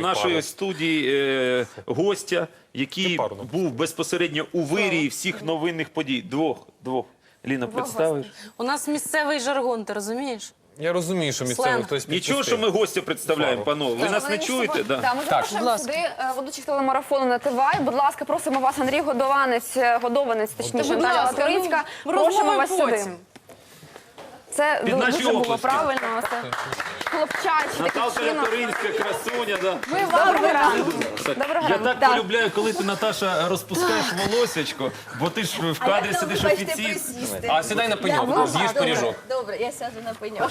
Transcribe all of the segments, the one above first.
Нашої пару. студії е, гостя, який був безпосередньо у вирії всіх новинних подій. Двох, двох. Ліна, представиш? У нас місцевий жаргон, ти розумієш? Я розумію, що місцевий Сленг. хтось Нічого, що підпустив. ми гостя представляємо, панове. Ви нас не чуєте? Да. Да, ми запрошуємо Будь сюди е, ведучих телемарафону на ТВА. Будь ласка, просимо вас, Андрій Годованець, е, Годованець, точніше, Будь Наталя ласка, Латоринська. ну, Просимо розмови вас сюди. потім. Це Під наші дуже було правильно. Це хлопчачий такий Наталка. Яторинська, красуня. Да. Ми вам раді. Доброго Я ранку. так Так. полюбляю, коли ти, Наташа, розпускаєш волосячко, бо ти ж в кадрі сидиш офіційно. А сідай на пеньок, ну, з'їж добре, пиріжок. Добре, я сяду на пеньок.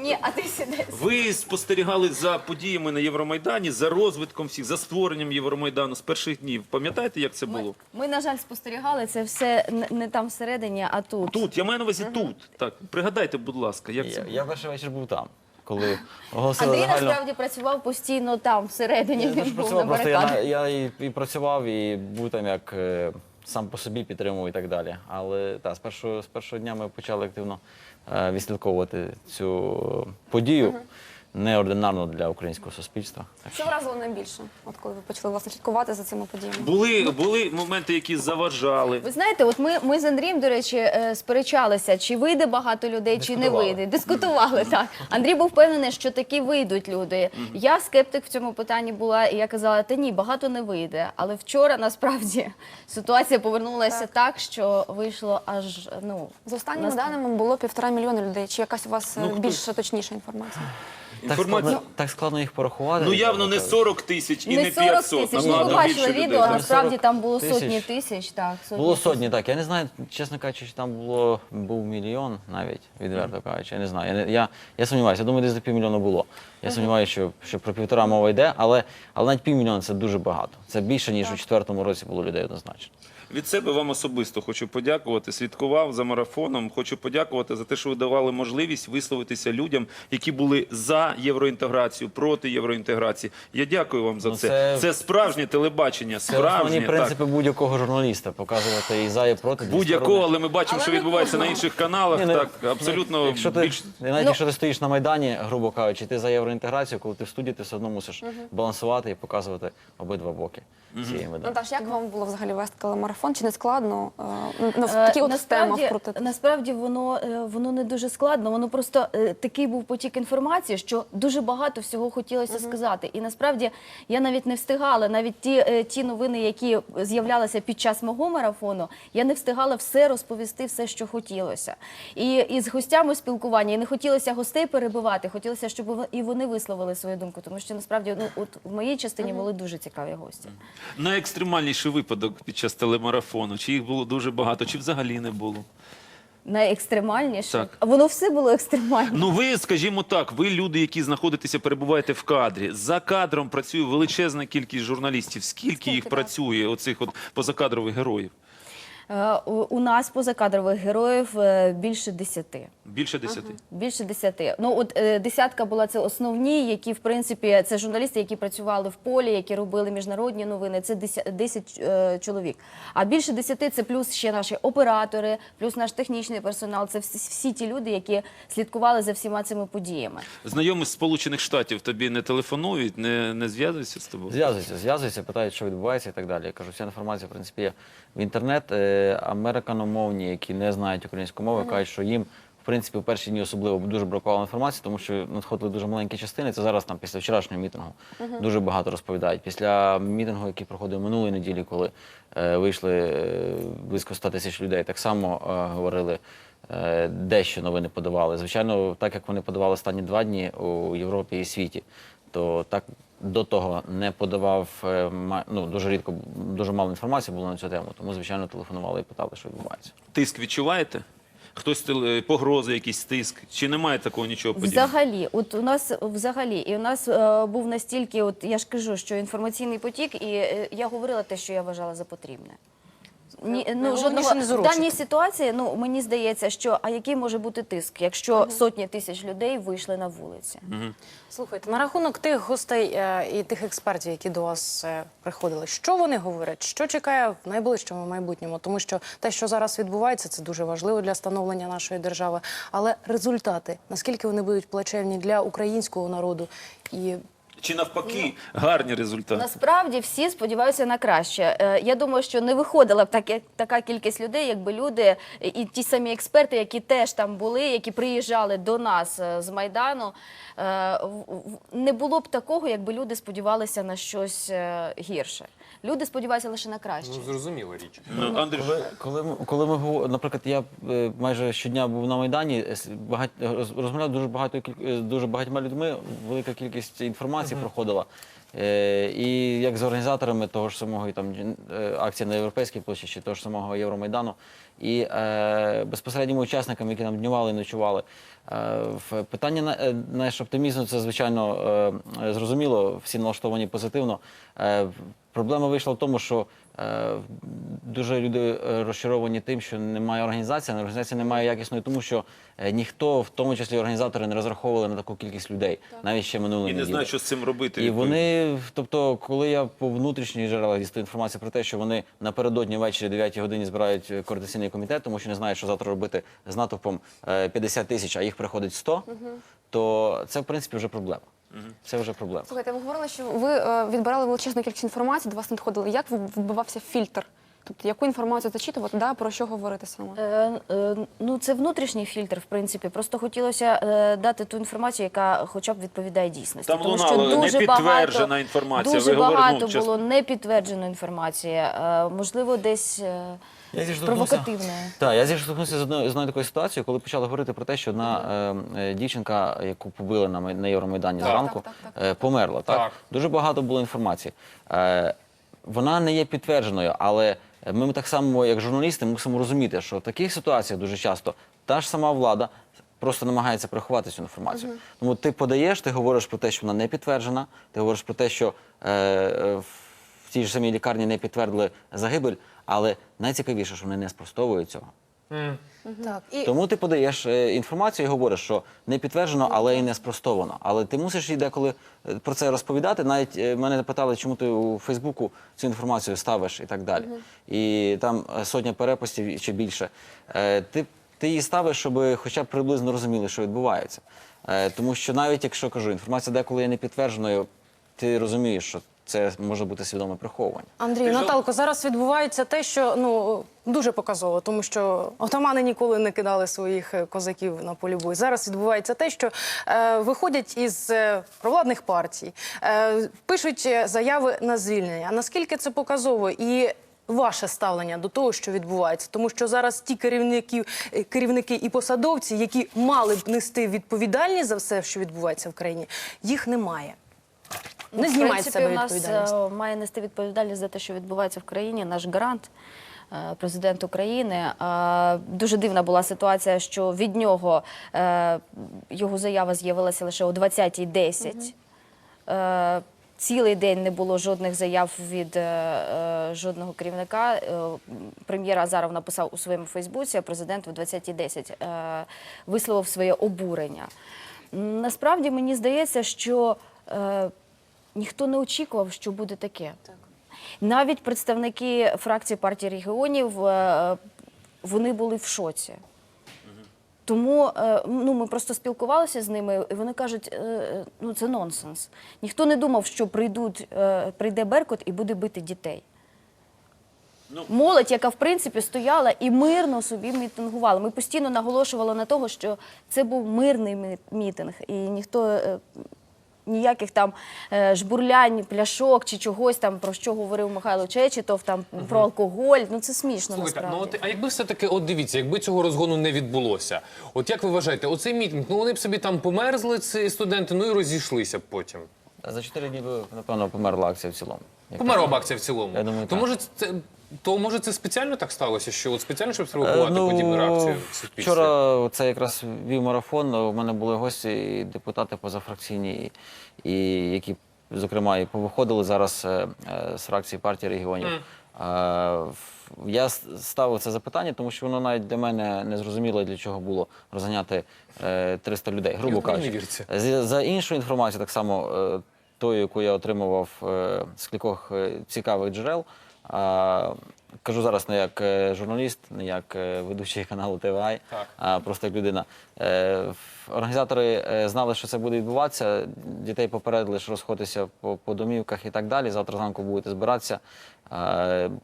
Ні, а ти сідай. Ви спостерігали за подіями на Євромайдані, за розвитком всіх, за створенням Євромайдану з перших днів. Пам'ятаєте, як це було? Ми, на жаль, спостерігали це все не- не там всередині, а тут. Тут, я маю на увазі тут. Так, пригадайте, будь ласка, як це Я, було. я перший вечір був там, коли оголосили Андрій загально. насправді працював постійно там, всередині. Він був на працював, просто я, на- я і, і працював, і був там як е, сам по собі підтримував і так далі. Але та, з, першого, з першого дня ми почали активно е, відслідковувати цю подію. Неординарно для українського суспільства. Так Що вразило найбільше, от коли ви почали власне слідкувати за цими подіями? Були, були моменти, які заважали. Ви знаєте, от ми, ми з Андрієм, до речі, е, сперечалися, чи вийде багато людей, чи не вийде. Дискутували так. Андрій був впевнений, що таки вийдуть люди. Я скептик в цьому питанні була, і я казала, та ні, багато не вийде. Але вчора насправді ситуація повернулася так, що вийшло аж ну За останніми нас- даними було півтора мільйона людей. Чи якась у вас е, Ну, більш точніша інформація? Так Інформація. складно, так складно їх порахувати. Ну явно не 40 тисяч і не не 40 500. тисяч. Ну, набагато бачили більше людей. відео, а насправді там було тисяч. сотні тисяч. Так, сотні Було тисяч. сотні, так. Я не знаю, чесно кажучи, чи там було був мільйон навіть, відверто кажучи. Я не знаю. Я, не- я, я сумніваюся, я думаю, десь до півмільйона було. Я сумніваюся, що, що про півтора мова йде, але, але навіть півмільйона це дуже багато. Це більше, ніж у четвертому році було людей однозначно. Від себе вам особисто хочу подякувати. Слідкував за марафоном. Хочу подякувати за те, що ви давали можливість висловитися людям, які були за євроінтеграцію, проти євроінтеграції. Я дякую вам за Ну, це. це- Це справжнє телебачення, Це основні принципи будь-якого журналіста показувати і за, і проти. Будь-якого, але ми бачимо, що відбувається на інших каналах. Ні, ну, Так абсолютно Якщо ти, більш навіть Ну- якщо ти стоїш на Майдані, грубо кажучи, ти за євроінтеграцію, коли ти в студії, ти все одно мусиш балансувати і показувати обидва боки цієї медалі. Наташ, як вам було взагалі вести телемарафон? Чи не складно е, ну, в Е, таких от насправді, крутити? насправді воно, е, воно не дуже складно. Воно просто е, такий був потік інформації, що дуже багато всього хотілося сказати. І насправді я навіть не встигала. Навіть ті, е, ті новини, які з'являлися під час мого марафону, я не встигала все розповісти, все, що хотілося. І, і з гостями спілкування. І не хотілося гостей перебивати, хотілося, щоб і вони висловили свою думку. Тому що насправді ну, от в моїй частині були дуже цікаві гості. найекстремальніший випадок під час телемарафону. Чи їх було дуже багато, чи взагалі не було. Найекстремальніше. Так. А воно все було екстремальне. Ну, ви, скажімо так, ви люди, які знаходитеся, перебуваєте в кадрі. За кадром працює величезна кількість журналістів. Скільки, їх так? працює, оцих от позакадрових героїв? Е, У нас позакадрових героїв е, більше десяти. Більше десяти. Більше десяти. Ну от е, десятка була це основні, які в принципі це журналісти, які працювали в полі, які робили міжнародні новини. Це 10, 10 е, чоловік. А більше десяти це плюс ще наші оператори, плюс наш технічний персонал. Це всі, всі ті люди, які слідкували за всіма цими подіями. Знайомі з Сполучених Штатів тобі не телефонують, не, не зв'язуються з тобою? Зв'язуються, зв'язуються, питають, що відбувається і так далі. Я кажу, вся інформація, в принципі, є в інтернет. Американомовні, які не знають українську мову, кажуть, що їм, в принципі, в перші дні особливо дуже бракувало інформації, тому що надходили дуже маленькі частини. Це зараз там після вчорашнього мітингу дуже багато розповідають. Після мітингу, який проходив минулої неділі, коли е, вийшли е, близько 100 тисяч людей, так само е, говорили. е, Дещо новини подавали. Звичайно, так як вони подавали останні два дні у Європі і світі, то так до того не подавав е, ну, дуже рідко, дуже мало інформації було на цю тему. Тому, звичайно, телефонували і питали, що відбувається. Тиск відчуваєте? Хтось теле- погрози, якийсь тиск? Чи немає такого нічого подібного? Взагалі, от у нас взагалі, і у нас е, був настільки, от я ж кажу, що інформаційний потік, і е, я говорила те, що я вважала за потрібне. Ні, ну, найголовніше жодного, не в даній ситуації, ну мені здається, що а який може бути тиск, якщо сотні тисяч людей вийшли на вулиці? Слухайте, на рахунок тих гостей е, і тих експертів, які до вас е, приходили, що вони говорять? Що чекає в найближчому майбутньому? Тому що те, що зараз відбувається, це дуже важливо для становлення нашої держави. Але результати, наскільки вони будуть плачевні для українського народу і Чи навпаки, гарні результати? Насправді всі сподіваються на краще. Е, Я думаю, що не виходила б таке, така кількість людей, якби люди і- ті самі експерти, які теж там були, які приїжджали до нас е, з майдану. е, Не було б такого, якби люди сподівалися на щось гірше. Люди сподіваються лише на краще. Ну, зрозуміла річ. Ну, Андрій, Коли ми, коли ми говоримо, наприклад, я е, майже щодня був на Майдані, е, с- багать, роз- розмовляв дуже багато кіль- е, дуже багатьма людьми, велика кількість інформації проходила. Е, і як з організаторами того ж самого і там е, акції на європейській площі чи того ж самого Євромайдану, і е, безпосередніми учасниками, які там днювали і ночували. Е, в питання на- е, знаєш, оптимізму це звичайно е, зрозуміло, всі налаштовані позитивно. Е, Проблема вийшла в тому, що е, дуже люди розчаровані тим, що немає організації, а організація немає якісної, тому що е, ніхто, в тому числі організатори, не розраховували на таку кількість людей, навіть ще минулої і не знаю, що з цим робити. І відповідно. Тобто, коли я по внутрішніх джерелах дістаю інформацію про те, що вони напередодні ввечері 9 годині збирають е, координаційний комітет, тому що не знають, що завтра робити з натовпом е, 50 тисяч, а їх приходить 100, то це в принципі вже проблема. Це вже проблема. Слухайте, ви говорили, що ви е, відбирали величезну кількість інформації, до вас надходили. Як вбивався фільтр? Тобто яку інформацію зачитувати, да, про що говорити саме? Е, е, Ну, це внутрішній фільтр, в принципі. Просто хотілося е, дати ту інформацію, яка хоча б відповідає дійсності. Там Тому що дуже непідтверджена багато, інформація. Дуже Ви говорите, багато ну, чесно. було непідтвердженої інформації. Е, Можливо, десь е, Я зіштовхнувся- провокативної. Так, я зіштовхнувся з одною з одною такою ситуацією, коли почали говорити про те, що одна е, е, дівчинка, яку побили на, Май- на Євромайдані Так, зранку, так, так, е, померла. Так? Так. Дуже багато було інформації. Е, вона не є підтвердженою, але ми так само, як журналісти, мусимо розуміти, що в таких ситуаціях дуже часто та ж сама влада просто намагається приховати цю інформацію. Тому ти подаєш, ти говориш про те, що вона не підтверджена, ти говориш про те, що е, е, в тій ж самій лікарні не підтвердили загибель, але найцікавіше, що вони не спростовують цього. Так, і Тому ти подаєш е, інформацію і говориш, що не підтверджено, але і не спростовано. Але ти мусиш і деколи е, про це розповідати. Навіть е, мене питали, чому ти у Фейсбуку цю інформацію ставиш і так далі. І там е, сотня перепостів чи більше. Е, Ти, ти її ставиш, щоб хоча б приблизно розуміли, що відбувається. Е, Тому що навіть якщо кажу, інформація деколи є не підтвердженою, ти розумієш, що це може бути свідоме приховування. Андрій, Наталко, зараз відбувається те, що ну дуже показово, тому що отамани ніколи не кидали своїх е, козаків на полі бою. Зараз відбувається те, що е, виходять із е, провладних партій, е, пишуть е, заяви на звільнення. Наскільки це показово і Ваше ставлення до того, що відбувається, тому що зараз ті керівники, керівники і посадовці, які мали б нести відповідальність за все, що відбувається в країні, їх немає. Не Ну, в знімають з принципі, себе у нас е, має нести відповідальність за те, що відбувається в країні. Наш грант, е, президент України. Е, Дуже дивна була ситуація, що від нього е, його заява з'явилася лише о 20.10. Е, Цілий день не було жодних заяв від е, е, жодного керівника. Е, Прем'єр Азаров написав у своєму Фейсбуці, а президент в 20.10 е, висловив своє обурення. М, Насправді мені здається, що е, ніхто не очікував, що буде таке. Навіть представники фракції партії регіонів е, вони були в шоці. Тому е, ну, ми просто спілкувалися з ними, і вони кажуть, е, ну це нонсенс. Ніхто не думав, що прийдуть, прийде Беркут і буде бити дітей. Ну. Молодь, яка в принципі стояла і мирно собі мітингувала. Ми постійно наголошували на того, що це був мирний мітинг, і ніхто ніяких там е, жбурлянь, пляшок чи чогось там про що говорив Михайло Чечетов, там про алкоголь. Ну це смішно Слухайте, насправді. ну от, а якби все-таки, от дивіться, якби цього розгону не відбулося, от як ви вважаєте, оцей мітинг, ну вони б собі там померзли, ці студенти, ну і розійшлися б потім. За 4 дні би, напевно, померла акція в цілому. Померла б акція в цілому. Я думаю, то так. може це. То може це спеціально так сталося, що от спеціально щоб спровокувати Е, ну, подібну реакцію в суспільстві? Вчора це якраз вів марафон. У мене були гості, і депутати позафракційні, і, і які, зокрема, і повиходили зараз е, е, з фракції партії регіонів. Е, Я ставив це запитання, тому що воно навіть для мене не зрозуміло, для чого було розганяти е, 300 людей, грубо кажучи. За, за іншу інформацію, так само е, тою, яку я отримував е, з кількох е, цікавих джерел, кажу зараз не як е, журналіст, не як ведучий каналу ТВА, а просто як людина. Організатори знали, що це буде відбуватися. Дітей попередили, що розходитися по, по домівках і так далі. Завтра зранку будете збиратися.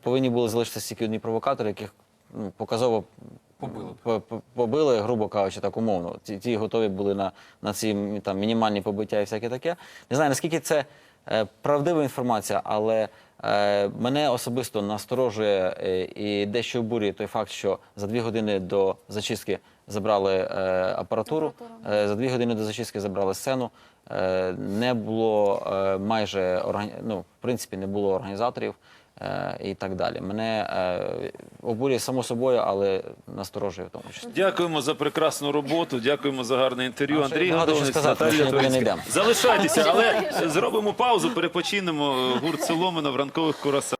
Повинні були залишитися тільки одні провокатори, яких ну, показово Побили. по- по- побили, грубо кажучи, так умовно. Ті, ті готові були на, на ці там, мінімальні побиття і всяке таке. Не знаю, наскільки це е, правдива інформація, але е, мене особисто насторожує е, і дещо обурює той факт, що за дві години до зачистки забрали е, апаратуру, е, за дві години до зачистки забрали сцену. Е, не було е, майже ну, в принципі, не було організаторів е, і так далі. Мене обурює само собою, але насторожує в тому числі. Дякуємо за прекрасну роботу, дякуємо за гарне інтервю. А Андрій Наталія йдемо. Залишайтеся, але зробимо паузу, перепочинемо. Гурт Соломина в ранкових курасах.